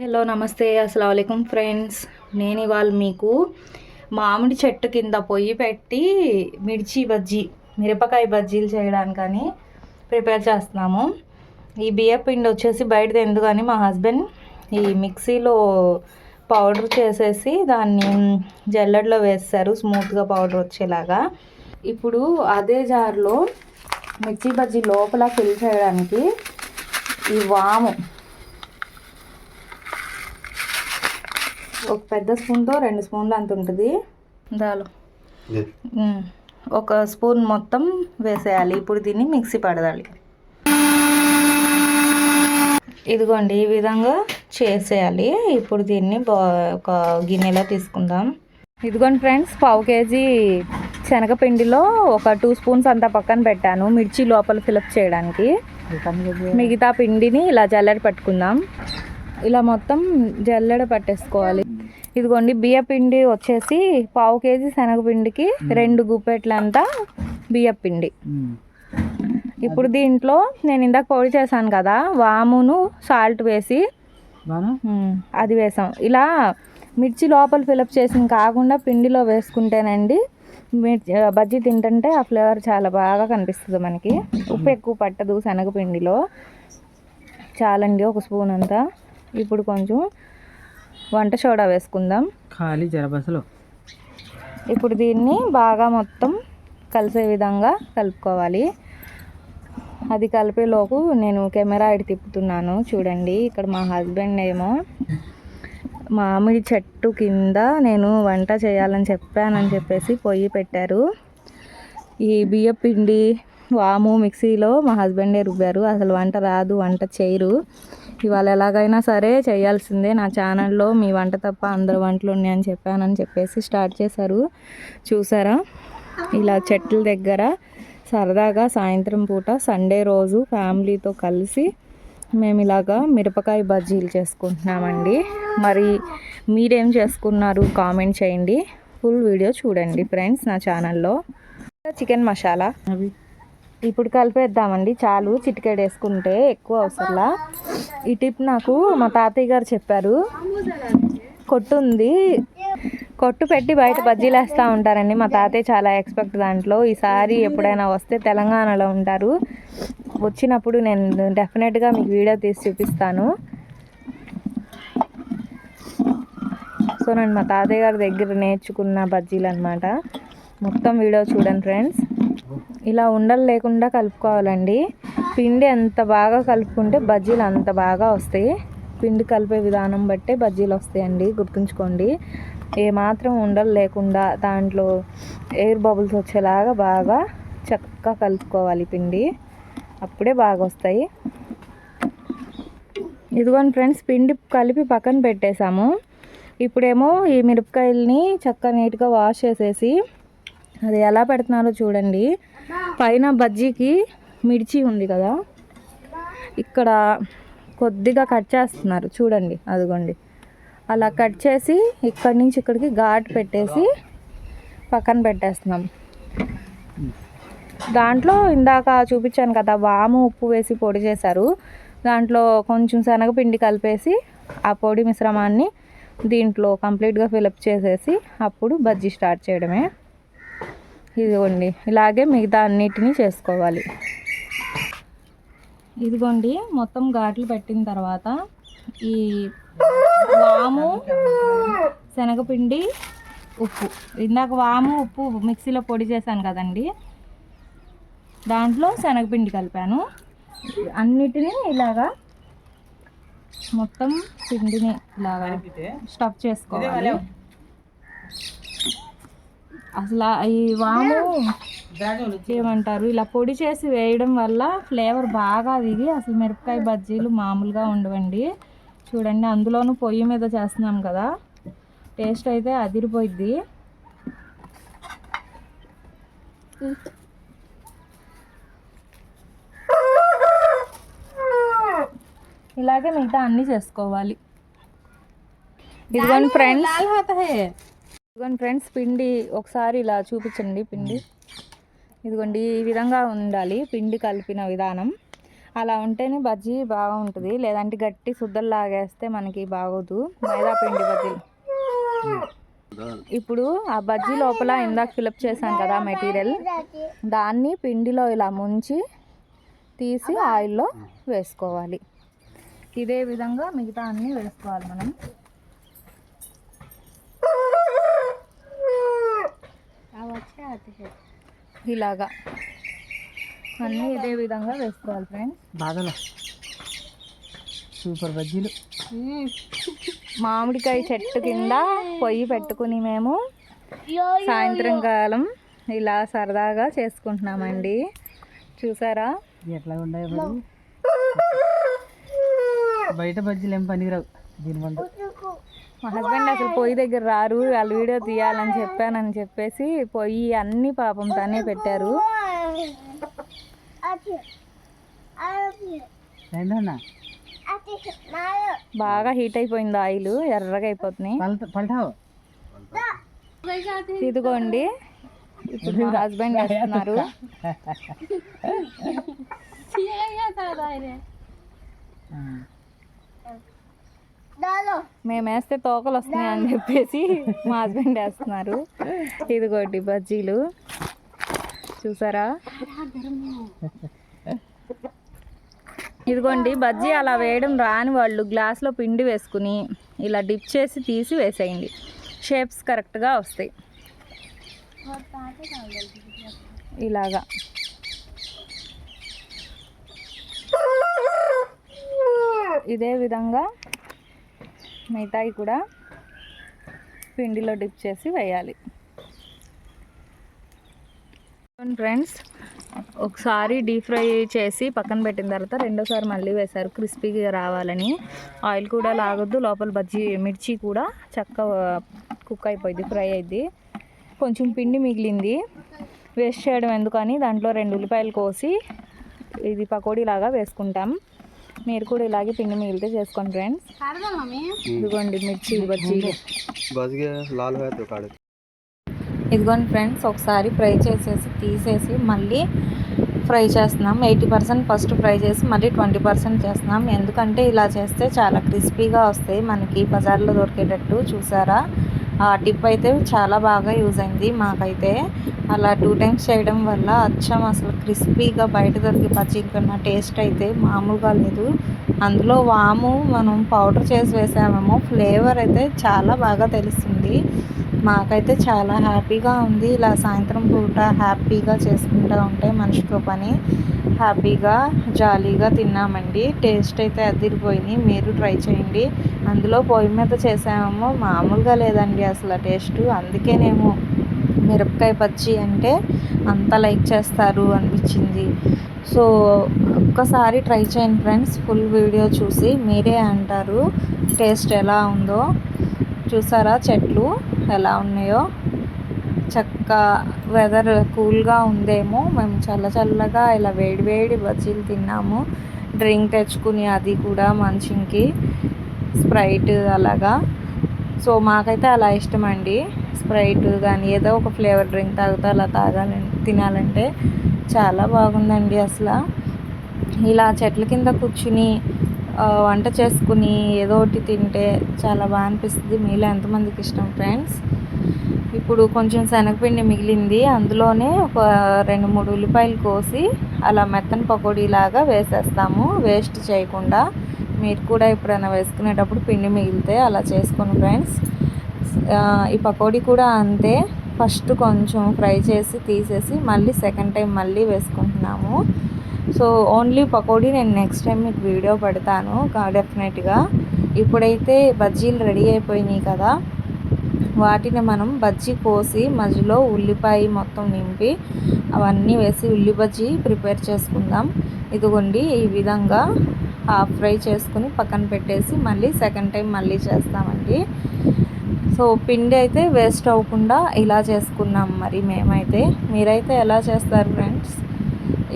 Hello నమస్తే. అస్సలం friends. నేను ఇవాళ మీకు మామిడి చెట్టు కింద పొయ్యి పెట్టి మిర్చి బజ్జీ మిరపకాయ బజ్జీలు చేయడానికని ప్రిపేర్ చేస్తున్నాము. ఈ బియ్య పిండి వచ్చేసి బయటది ఎందుకని మా హస్బెండ్ ఈ మిక్సీలో పౌడర్ చేసేసి దాన్ని జల్లెడలో వేస్తారు. స్మూత్గా పౌడర్ వచ్చేలాగా. ఇప్పుడు అదే జార్లో మిర్చి బజ్జీ లోపల ఫిల్ చేయడానికి ఈ వాము ఒక పెద్ద స్పూన్తో రెండు స్పూన్లు అంత ఉంటుంది. దాలు ఒక స్పూన్ మొత్తం వేసేయాలి. ఇప్పుడు దీన్ని మిక్సీ పడదాలి. ఇదిగోండి ఈ విధంగా చేసేయాలి. ఇప్పుడు దీన్ని బా ఒక గిన్నెలో తీసుకుందాం. ఇదిగోండి ఫ్రెండ్స్ పావు కేజీ శనగపిండిలో ఒక టూ స్పూన్స్ అంతా పక్కన పెట్టాను మిర్చి లోపల ఫిలప్ చేయడానికి. మిగతా పిండిని ఇలా జల్లెడ పట్టుకుందాం. ఇలా మొత్తం జల్లెడ పట్టేసుకోవాలి. ఇదిగోండి బియ్య పిండి వచ్చేసి పావు కేజీ శనగపిండికి రెండు గుప్పెట్లంతా బియ్య పిండి. ఇప్పుడు దీంట్లో నేను ఇందాక పొడి చేశాను కదా వామును సాల్ట్ వేసి అది వేసాం. ఇలా మిర్చి లోపల ఫిలప్ చేసిన కాకుండా పిండిలో వేసుకుంటేనండి మిర్చి బజ్జీ తింటుంటే ఆ ఫ్లేవర్ చాలా బాగా కనిపిస్తుంది మనకి. ఉప్పు ఎక్కువ పట్టదు శనగపిండిలో. చాలండి ఒక స్పూన్ అంతా. ఇప్పుడు కొంచెం వంట సోడా వేసుకుందాం. ఖాళీ జరబసలు. ఇప్పుడు దీన్ని బాగా మొత్తం కలిసే విధంగా కలుపుకోవాలి. అది కలిపేలోపు నేను కెమెరా ఇటు తిప్పుతున్నాను. చూడండి ఇక్కడ మా హస్బెండ్ ఏమో మామిడి చెట్టు కింద నేను వంట చేయాలని చెప్పానని చెప్పేసి పొయ్యి పెట్టారు. ఈ బియ్య పిండి వాము మిక్సీలో మా హస్బెండే రుబ్బారు. అసలు వంట రాదు వంట చేయరు. ఇవాళ ఎలాగైనా సరే చేయాల్సిందే నా ఛానల్లో మీ వంట తప్ప అందరు వంటలు ఉన్నాయని చెప్పానని చెప్పేసి స్టార్ట్ చేశారు. చూసారా? ఇలా చెట్ల దగ్గర సరదాగా సాయంత్రం పూట సండే రోజు ఫ్యామిలీతో కలిసి మేము ఇలాగా మిరపకాయ బజ్జీలు చేసుకుంటున్నామండి. మరి మీరేం చేసుకున్నారు కామెంట్ చేయండి. ఫుల్ వీడియో చూడండి ఫ్రెండ్స్ నా ఛానల్లో. చికెన్ మసాలా. అవి ఇప్పుడు కలిపేద్దామండి. చాలు చిటికెడు వేసుకుంటే ఎక్కువ అవసరంలా. ఈ టిప్ నాకు మా తాతయ్య గారు చెప్పారు. కొట్టు ఉంది కొట్టు పెట్టి బయట బజ్జీలు వేస్తూ ఉంటారండి. మా తాతయ్య చాలా ఎక్స్పెక్ట్ దాంట్లో. ఈసారి ఎప్పుడైనా వస్తే తెలంగాణలో ఉంటారు. వచ్చినప్పుడు నేను డెఫినెట్గా మీకు వీడియో తీసి చూపిస్తాను. సో నేను మా తాతయ్య గారి దగ్గర నేర్చుకున్న బజ్జీలు అనమాట మొత్తం వీడియో చూడండి ఫ్రెండ్స్. ఇలా ఉండలు లేకుండా కలుపుకోవాలండి. పిండి ఎంత బాగా కలుపుకుంటే బజ్జీలు అంత బాగా వస్తాయి. పిండి కలిపే విధానం బట్టే బజ్జీలు వస్తాయండి గుర్తుంచుకోండి. ఏమాత్రం ఉండలు లేకుండా దాంట్లో ఎయిర్ బబుల్స్ వచ్చేలాగా బాగా చక్కగా కలుపుకోవాలి పిండి. అప్పుడే బాగా వస్తాయి. ఇదిగోండి ఫ్రెండ్స్ పిండి కలిపి పక్కన పెట్టేశాము. ఇప్పుడేమో ఈ మిరపకాయలని చక్కగా నీట్గా వాష్ చేసేసి అది ఎలా పెడుతున్నారో చూడండి. పైన బజ్జీకి మిర్చి ఉంది కదా. ఇక్కడ కొద్దిగా కట్ చేస్తున్నారు. చూడండి అదిగోండి. అలా కట్ చేసి ఇక్కడి నుంచి ఇక్కడికి ఘాట్ పెట్టేసి పక్కన పెట్టేస్తున్నాం. దాంట్లో ఇందాక చూపించాను కదా వాము ఉప్పు వేసి పొడి చేశారు. దాంట్లో కొంచెం శనగపిండి కలిపేసి ఆ పొడి మిశ్రమాన్ని దీంట్లో కంప్లీట్గా ఫిలప్ చేసేసి అప్పుడు బజ్జీ స్టార్ట్ చేయడమే. ఇదిగోండి ఇలాగే మిగతా అన్నిటినీ చేసుకోవాలి. ఇదిగోండి మొత్తం ఘాట్లు పెట్టిన తర్వాత ఈ వాము శనగపిండి ఉప్పు. ఇందాక వాము ఉప్పు మిక్సీలో పొడి చేశాను కదండి. దాంట్లో శనగపిండి కలిపాను. అన్నిటినీ ఇలాగా మొత్తం పిండిని ఇలాగా స్టఫ్ చేసుకోవాలి. అసలు ఈ వాము ఏమంటారు? ఇలా పొడి చేసి వేయడం వల్ల ఫ్లేవర్ బాగా దిగి అసలు మిరపకాయ బజ్జీలు మామూలుగా ఉండవండి. చూడండి అందులోనూ పొయ్యి మీద చేస్తున్నాం కదా. టేస్ట్ అయితే అదిరిపోయిద్ది. ఇలాగే మిగతా అన్నీ చేసుకోవాలి. ఇదిగోండి ఫ్రెండ్స్ ఇదిగోండి ఫ్రెండ్స్ పిండి ఒకసారి ఇలా చూపించండి పిండి. ఇదిగోండి ఈ విధంగా ఉండాలి పిండి కలిపిన విధానం. అలా ఉంటేనే బజ్జీ బాగుంటుంది. లేదంటే గట్టి శుద్ధలు లాగేస్తే మనకి బాగోదు. మైదా పిండి బజ్జీలు ఇప్పుడు ఆ బజ్జీ లోపల ఇందాక ఫిలప్ చేశాం కదా మెటీరియల్. దాన్ని పిండిలో ఇలా ముంచి తీసి ఆయిల్లో వేసుకోవాలి. ఇదే విధంగా మిగతా అన్నీ వేసుకోవాలి మనం. ఇలాగా. అన్నీ ఇదే విధంగా వేసుకోవాలి ఫ్రెండ్స్. బాధలు సూపర్ బజ్జీలు. మామిడికాయ చెట్టు కింద పొయ్యి పెట్టుకుని మేము సాయంత్రం కాలం ఇలా సరదాగా చేసుకుంటున్నామండి. చూసారా? ఎట్లా ఉన్నాయి మరి? బయట బజ్జీలు ఏం పనికిరావు. దీని వల్ల మా హస్బెండ్ అసలు పొయ్యి దగ్గర రారు వాళ్ళు వీడియో తీయాలని చెప్పానని చెప్పేసి పొయ్యి అన్ని పాపం తనే పెట్టారు. బాగా హీట్ అయిపోయింది ఆయిల్ ఎర్రగా అయిపోతున్నాయి. ఇదిగోండి. ఇప్పుడు హస్బెండ్ వేస్తున్నారు. మేము వేస్తే తోకలు వస్తున్నాయి అని చెప్పేసి మా హస్బెండ్ వేస్తున్నారు. ఇదిగోండి బజ్జీలు. చూసారా? ఇదిగోండి బజ్జీ అలా వేయడం రాని వాళ్ళు గ్లాస్లో పిండి వేసుకుని ఇలా డిప్ చేసి తీసి వేసేయండి. షేప్స్ కరెక్ట్గా వస్తాయి. ఇలాగా. ఇదే విధంగా మిగతాయి కూడా పిండిలో డిప్ చేసి వేయాలి. ఫ్రెండ్స్ ఒకసారి డీప్ ఫ్రై చేసి పక్కన పెట్టిన తర్వాత రెండోసారి మళ్ళీ వేశారు. క్రిస్పీగా రావాలని. ఆయిల్ కూడా లాగొద్దు లోపల బజ్జీ మిర్చి కూడా చక్కగా కుక్ అయిపోయింది ఫ్రై అయింది. కొంచెం పిండి మిగిలింది. వేస్ట్ చేయడం ఎందుకని దాంట్లో రెండు ఉల్లిపాయలు కోసి ఇది పకోడీ లాగా వేసుకుంటాం. మీరు కూడా ఇలాగే పిండి మిగిలితే చేసుకోండి ఫ్రెండ్స్ ఇదిగోండి మిర్చి బజ్జీ. ఇదిగోండి ఫ్రెండ్స్ ఒకసారి ఫ్రై చేసేసి తీసేసి మళ్ళీ ఫ్రై చేస్తున్నాం. ఎయిటీ పర్సెంట్ ఫస్ట్ ఫ్రై చేసి మళ్ళీ ట్వంటీ పర్సెంట్ చేస్తున్నాం. ఎందుకంటే ఇలా చేస్తే చాలా క్రిస్పీగా వస్తాయి. మనకి బజార్లో దొరికేటట్టు చూసారా? టిప్ అయితే చాలా బాగా యూజ్ అయింది మాకైతే. అలా టూ టైమ్స్ చేయడం వల్ల అచ్చం అసలు క్రిస్పీగా బయట దొరికి పచ్చికన్న టేస్ట్ అయితే మామూలుగా లేదు. అందులో వాము మనం పౌడర్ చేసి వేసామేమో ఫ్లేవర్ అయితే చాలా బాగా తెలుస్తుంది. మాకైతే చాలా హ్యాపీగా ఉంది. ఇలా సాయంత్రం పూట హ్యాపీగా చేసుకుంటూ ఉంటే మనిషికో పని హ్యాపీగా జాలీగా తిన్నామండి. టేస్ట్ అయితే అదిరిపోయింది. మీరు ట్రై చేయండి. అందులో పొయ్యి మీద చేసామేమో మామూలుగా లేదండి అసలు టేస్ట్. అందుకేనేమో మిరపకాయ పచ్చి అంటే అంత లైక్ చేస్తారు అనిపించింది. సో ఒక్కసారి ట్రై చేయండి ఫ్రెండ్స్. ఫుల్ వీడియో చూసి మీరే అంటారు టేస్ట్ ఎలా ఉందో. చూసారా చెట్లు ఎలా ఉన్నాయో? చక్క వెదర్ కూల్గా ఉందేమో. మేము చల్ల చల్లగా ఇలా వేడి వేడి బజ్జీలు తిన్నాము. డ్రింక్ తెచ్చుకుని అది కూడా మంచింకి స్ప్రైట్ అలాగా. సో మాకైతే అలా ఇష్టం అండి స్ప్రైట్ కానీ ఏదో ఒక ఫ్లేవర్ డ్రింక్ తాగుతా అలా తాగాలంటే తినాలంటే చాలా బాగుందండి అసలు. ఇలా చెట్ల కింద కూర్చుని వంట చేసుకుని ఏదో ఒకటి తింటే చాలా బాగా అనిపిస్తుంది. మీలో ఎంతమందికి ఇష్టం ఫ్రెండ్స్ ఇప్పుడు కొంచెం శనగపిండి మిగిలింది. అందులోనే ఒక రెండు మూడు ఉల్లిపాయలు కోసి అలా మెత్తని పకోడీలాగా వేసేస్తాము. వేస్ట్ చేయకుండా. మీరు కూడా ఎప్పుడైనా వేసుకునేటప్పుడు పిండి మిగిలితే అలా చేసుకోండి ఫ్రెండ్స్. ఈ పకోడీ కూడా అంతే. ఫస్ట్ కొంచెం ఫ్రై చేసి తీసేసి మళ్ళీ సెకండ్ టైం మళ్ళీ వేసుకుంటున్నాము. సో ఓన్లీ పకోడీ నేను నెక్స్ట్ టైం మీకు వీడియో పెడతాను డెఫినెట్గా. ఇప్పుడైతే బజ్జీలు రెడీ అయిపోయినాయి కదా. వాటిని మనం బజ్జీ కోసి మధ్యలో ఉల్లిపాయ మొత్తం నింపి అవన్నీ వేసి ఉల్లి బజ్జీ ప్రిపేర్ చేసుకుందాం. ఇదిగోండి ఈ విధంగా హాఫ్ ఫ్రై చేసుకుని పక్కన పెట్టేసి మళ్ళీ సెకండ్ టైం మళ్ళీ చేస్తామండి. సో పిండి అయితే వేస్ట్ అవ్వకుండా ఇలా చేసుకున్నాం మరి మేమైతే. మీరైతే ఎలా చేస్తారు ఫ్రెండ్స్?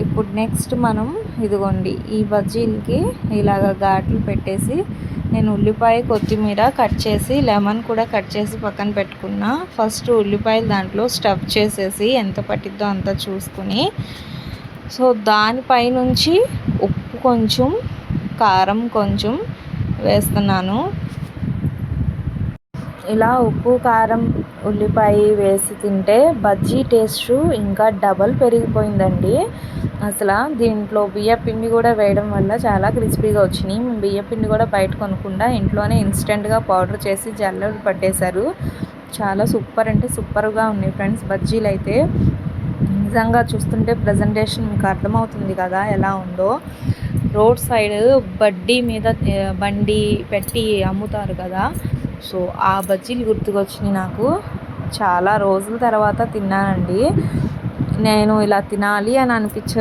ఇప్పుడు నెక్స్ట్ మనం ఇదిగోండి ఈ బజ్జీలకి ఇలాగ ఘాట్లు పెట్టేసి నేను ఉల్లిపాయ కొత్తిమీర కట్ చేసి లెమన్ కూడా కట్ చేసి పక్కన పెట్టుకున్నా. ఫస్ట్ ఉల్లిపాయలు దాంట్లో స్టఫ్ చేసేసి ఎంత పట్టిద్దో అంత చూసుకుని సో దానిపై నుంచి ఉప్పు కొంచెం కారం కొంచెం వేస్తున్నాను. ఇలా ఉప్పు కారం ఉల్లిపాయ వేసి తింటే బజ్జీ టేస్ట్ ఇంకా డబల్ పెరిగిపోయిందండి. అసలు దీంట్లో బియ్య పిండి కూడా వేయడం వల్ల చాలా క్రిస్పీగా వచ్చినాయి మేము బియ్య పిండి కూడా బయట కొనకుండా ఇంట్లోనే ఇన్స్టెంట్గా పౌడర్ చేసి జల్లలు పట్టేశారు. చాలా సూపర్ అంటే సూపర్గా ఉన్నాయి ఫ్రెండ్స్ బజ్జీలు అయితే నిజంగా చూస్తుంటే ప్రజెంటేషన్ మీకు అర్థమవుతుంది కదా ఎలా ఉందో. రోడ్ సైడ్ బడ్డీ మీద బండి పెట్టి అమ్ముతారు కదా. సో ఆ బజ్జీలు గుర్తుకొచ్చినాయి నాకు. చాలా రోజుల తర్వాత తిన్నానండి. నేను ఇలా తినాలి అని అనిపించ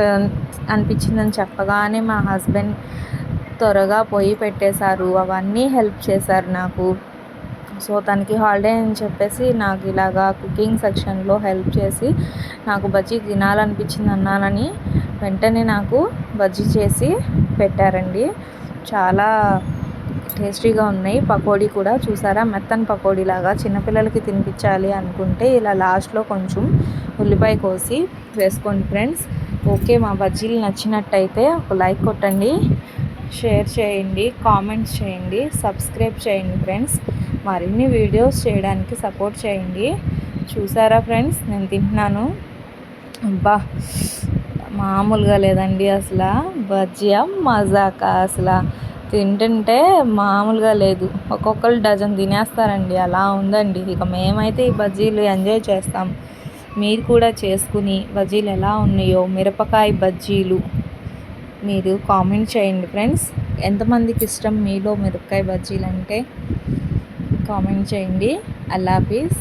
అనిపించిందని చెప్పగానే మా హస్బెండ్ త్వరగా పొయ్యి పెట్టేశారు. అవన్నీ హెల్ప్ చేశారు నాకు. సో తనకి హాలిడే అని చెప్పేసి నాకు ఇలాగా కుకింగ్ సెక్షన్లో హెల్ప్ చేసి నాకు బజ్జీ తినాలనిపించింది అన్నానని వెంటనే నాకు బజ్జీ చేసి పెట్టారండి. చాలా టేస్టీగా ఉన్నాయి. పకోడీ కూడా చూసారా? మెత్తని పకోడీ లాగా చిన్నపిల్లలకి తినిపించాలి అనుకుంటే ఇలా లాస్ట్లో కొంచెం ఉల్లిపాయ కోసి వేసుకోండి ఫ్రెండ్స్. ఓకే మా బజ్జీలు నచ్చినట్టయితే ఒక లైక్ కొట్టండి షేర్ చేయండి కామెంట్స్ చేయండి సబ్స్క్రైబ్ చేయండి ఫ్రెండ్స్. మరిన్ని వీడియోస్ చేయడానికి సపోర్ట్ చేయండి. చూసారా ఫ్రెండ్స్? నేను తింటున్నాను. అబ్బా మామూలుగా లేదండి అసలు. బజ్జియా మజాకా అసలు. తింటుంటే మామూలుగా లేదు. ఒక్కొక్కరు డజన్ తినేస్తారండి. అలా ఉందండి. ఇక మేమైతే ఈ బజ్జీలు ఎంజాయ్ చేస్తాం. మీరు కూడా చేసుకుని బజ్జీలు ఎలా ఉన్నాయో మిరపకాయ బజ్జీలు మీరు కామెంట్ చేయండి ఫ్రెండ్స్. ఎంతమందికి ఇష్టం మీలో మిరపకాయ బజ్జీలు అంటే కామెంట్ చేయండి. అల్లా పీస్